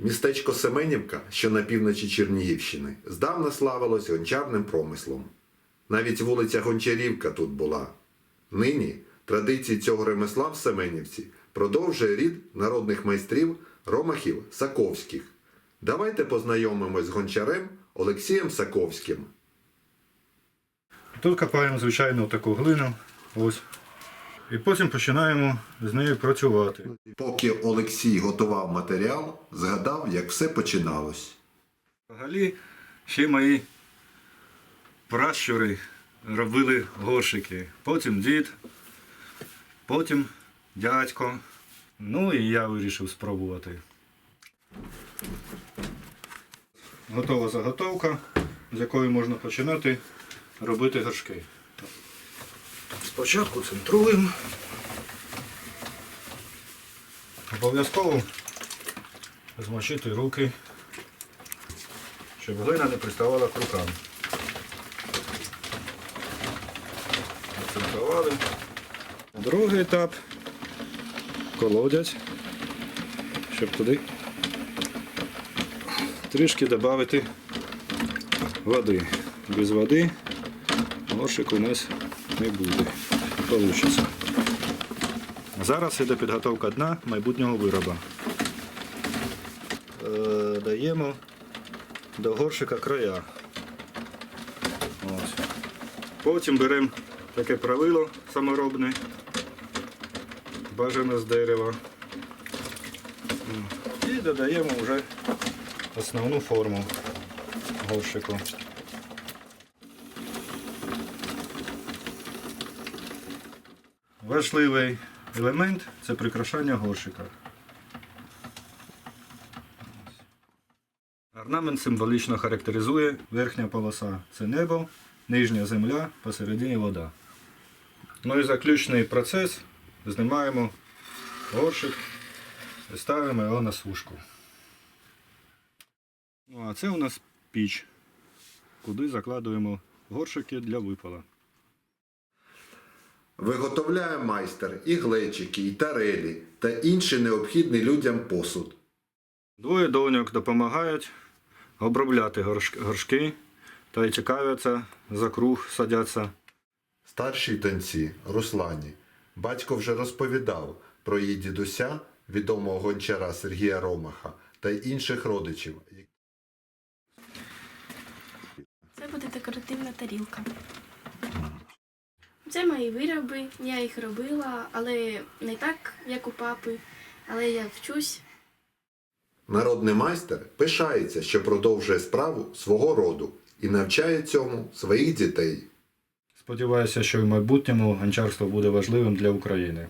Містечко Семенівка, що на півночі Чернігівщини, здавна славилось гончарним промислом. Навіть вулиця Гончарівка тут була. Нині традиції цього ремесла в Семенівці продовжує рід народних майстрів Ромахів Саковських. Давайте познайомимось з гончарем Олексієм Саковським. Тут копаємо звичайну таку глину. Ось. І потім починаємо з нею працювати. Поки Олексій готував матеріал, згадав, як все починалось. Взагалі, ще мої пращури робили горшики. Потім дід, потім дядько. Ну і я вирішив спробувати. Готова заготовка, з якої можна починати робити горшки. Спочатку центруємо. Обов'язково змочити руки щоб глина не приставала к рукам. Оцинкували. Другий етап колодязь, щоб туди трішки додати води. Без води горшик у нас не буде. Получиться. Зараз іде підготовка дна майбутнього вироба. Е, даємо до горшика края. Ось. Потім беремо таке правило саморобне, бажано з дерева. І додаємо вже основну форму горшику. Важливий елемент це прикрашання горшика. Орнамент символічно характеризує верхня полоса це небо, нижня земля, посередині вода. Ну і заключний процес знімаємо горшик і ставимо його на сушку. Ну а це у нас піч, куди закладуємо горшики для випала. Виготовляє майстер і глечики, і тарелі та інший необхідний людям посуд. Двоє доньок допомагають обробляти горшки та й цікавляться за круг, садяться. Старшій доньці Руслані батько вже розповідав про її дідуся, відомого гончара Сергія Ромаха та інших родичів. Це буде декоративна тарілка. Це мої вироби, я їх робила, але не так, як у папи. Але я вчусь. Народний майстер пишається, що продовжує справу свого роду і навчає цьому своїх дітей. Сподіваюся, що в майбутньому гончарство буде важливим для України.